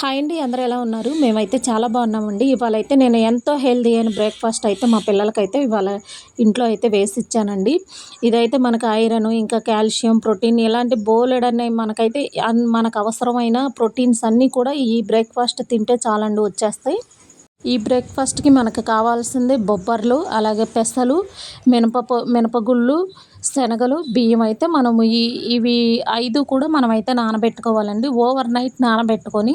Hi అండి అందరూ ఎలా ఉన్నారు? మేమైతే చాలా బాగున్నామండి. ఇవాళ అయితే నేను ఎంతో హెల్దీ అయిన బ్రేక్ఫాస్ట్ అయితే మా పిల్లలకైతే ఇవాళ ఇంట్లో అయితే వేసి ఇచ్చానండి ఇదైతే మనకు ఐరన్ ఇంకా కాల్షియం ప్రోటీన్ ఇలాంటి బోలెడ్ మనకైతే మనకు అవసరమైన ప్రోటీన్స్ అన్నీ కూడా ఈ బ్రేక్ఫాస్ట్ తింటే చాలండి వచ్చేస్తాయి. ఈ బ్రేక్ఫాస్ట్కి మనకు కావాల్సింది బొబ్బర్లు అలాగే పెసలు మినప మినపగుళ్ళు శనగలు బియ్యం అయితే మనము ఈ ఇవి ఐదు కూడా మనమైతే నానబెట్టుకోవాలండి. ఓవర్ నైట్ నానబెట్టుకొని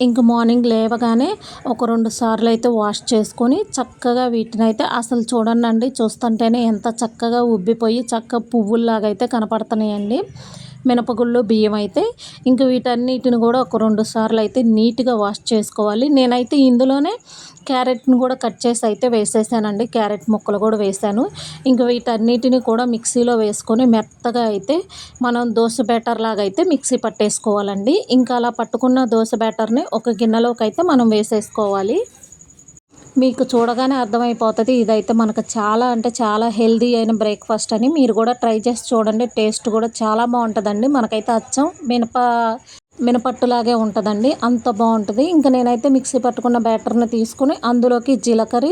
ఇంక మార్నింగ్ లేవగానే ఒక రెండు సార్లు అయితే వాష్ చేసుకొని చక్కగా వీటిని అయితే అసలు చూడండి చూస్తుంటేనే ఎంత చక్కగా ఉబ్బిపోయి చక్క పువ్వుల్లాగా అయితే కనపడుతున్నాయండి. మినపగుళ్ళు బియ్యం అయితే ఇంక వీటన్నిటిని కూడా ఒక రెండు సార్లు అయితే నీట్గా వాష్ చేసుకోవాలి. నేనైతే ఇందులోనే క్యారెట్ని కూడా కట్ చేసి అయితే వేసేసానండి. క్యారెట్ ముక్కలు కూడా వేసాను. ఇంక వీటన్నిటిని కూడా మిక్సీలో వేసుకొని మెత్తగా అయితే మనం దోశ బ్యాటర్ లాగా అయితే మిక్సీ పట్టేసుకోవాలండి. ఇంకా అలా పట్టుకున్న దోశ బ్యాటర్ని ఒక గిన్నెలోకి అయితే మనం వేసేసుకోవాలి. మీకు చూడగానే అర్థమైపోతుంది. ఇదైతే మనకు చాలా అంటే చాలా హెల్దీ అయిన బ్రేక్ఫాస్ట్ అని మీరు కూడా ట్రై చేసి చూడండి. టేస్ట్ కూడా చాలా బాగుంటుందండి. మనకైతే అచ్చం మినప మినపట్టులాగే ఉంటుందండి. అంత బాగుంటుంది. ఇంకా నేనైతే మిక్సీ పట్టుకున్న బ్యాటర్ని తీసుకుని అందులోకి జీలకర్ర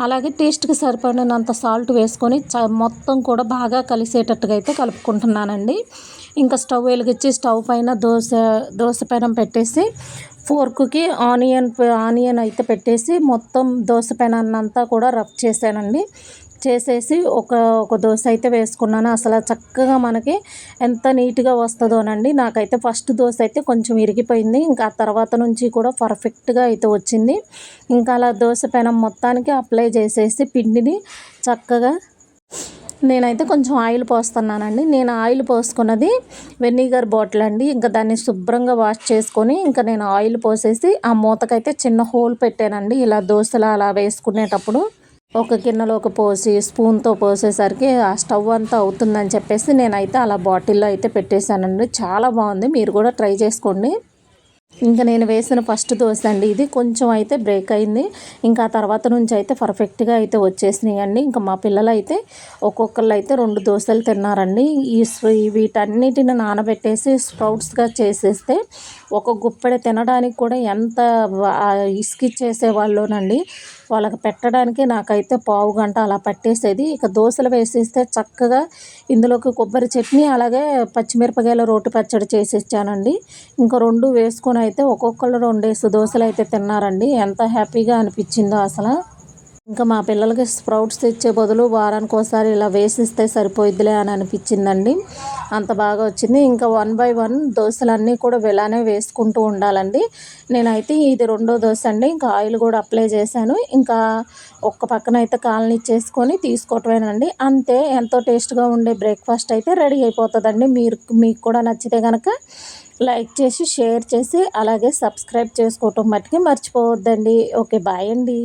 అలాగే టేస్ట్కి సరిపడినంత సాల్ట్ వేసుకొని చ మొత్తం కూడా బాగా కలిసేటట్టుగా అయితే కలుపుకుంటున్నానండి. ఇంకా స్టవ్ వెలిగించి స్టవ్ పైన దోశ దోశ పైన పెట్టేసి ఫోర్క్కి ఆనియన్ ఆనియన్ అయితే పెట్టేసి మొత్తం దోశ పెనాన్నంతా కూడా రబ్ చేశానండి. చేసేసి ఒక ఒక దోశ అయితే వేసుకున్నాను. అసలు చక్కగా మనకి ఎంత నీట్గా వస్తుందోనండి. నాకైతే ఫస్ట్ దోశ అయితే కొంచెం ఇరిగిపోయింది. ఇంకా ఆ తర్వాత నుంచి కూడా పర్ఫెక్ట్గా అయితే వచ్చింది. ఇంకా అలా దోశ పెనం మొత్తానికి అప్లై చేసేసి పిండిని చక్కగా నేనైతే కొంచెం ఆయిల్ పోస్తున్నానండి. నేను ఆయిల్ పోసుకున్నది వెనిగర్ బాటిల్ అండి. ఇంకా దాన్ని శుభ్రంగా వాష్ చేసుకొని ఇంకా నేను ఆయిల్ పోసేసి ఆ మూతకైతే చిన్న హోల్ పెట్టానండి. ఇలా దోశలు అలా వేసుకునేటప్పుడు ఒక గిన్నెలోకి పోసి స్పూన్తో పోసేసరికి ఆ స్టవ్ అంతా అవుతుందని చెప్పేసి నేనైతే అలా బాటిల్లో అయితే పెట్టేశానండి. చాలా బాగుంది. మీరు కూడా ట్రై చేసుకోండి. ఇంకా నేను వేసిన ఫస్ట్ దోశ అండి. ఇది కొంచెం అయితే బ్రేక్ అయింది. ఇంకా తర్వాత నుంచి అయితే పర్ఫెక్ట్గా అయితే వచ్చేసినాయి అండి ఇంకా మా పిల్లలు అయితే ఒక్కొక్కళ్ళు అయితే రెండు దోశలు తిన్నారండి. ఈ వీటన్నిటిని నానబెట్టేసి స్ప్రౌట్స్గా చేసేస్తే ఒక గుప్పెడ తినడానికి కూడా ఎంత ఇసుకిచ్చేసేవాళ్ళోనండి. వాళ్ళకి పెట్టడానికి నాకైతే పావు గంట అలా పట్టేసేది. ఇక దోశలు వేసేస్తే చక్కగా ఇందులోకి కొబ్బరి చట్నీ అలాగే పచ్చిమిరపకాయల రోటి పచ్చడి చేసేసానండి. ఇంకా రెండు వేసుకొని అయితే ఒక్కొక్కళ్ళు రెండేసి దోశలు అయితే తిన్నారండి. ఎంత హ్యాపీగా అనిపించిందో అసలు. ఇంకా మా పిల్లలకి స్ప్రౌట్స్ తెచ్చే బదులు వారానికి ఒకసారి ఇలా వేసిస్తే సరిపోయిద్దిలే అని అనిపించిందండి. అంత బాగా వచ్చింది. ఇంకా వన్ బై వన్ దోశలన్నీ కూడా ఇలానే వేసుకుంటూ ఉండాలండి. నేనైతే ఇది రెండో దోశ అండి. ఇంకా ఆయిల్ కూడా అప్లై చేశాను. ఇంకా ఒక్క పక్కన అయితే కాలనీ చేసుకొని తీసుకోవటమేనండి. అంతే ఎంతో టేస్ట్గా ఉండే బ్రేక్ఫాస్ట్ అయితే రెడీ అయిపోతుందండి. మీరు మీకు కూడా నచ్చితే కనుక లైక్ చేసి షేర్ చేసి అలాగే సబ్స్క్రైబ్ చేసుకోవటం మట్టుకి మర్చిపోవద్దండి. ఓకే బాయ్ అండి.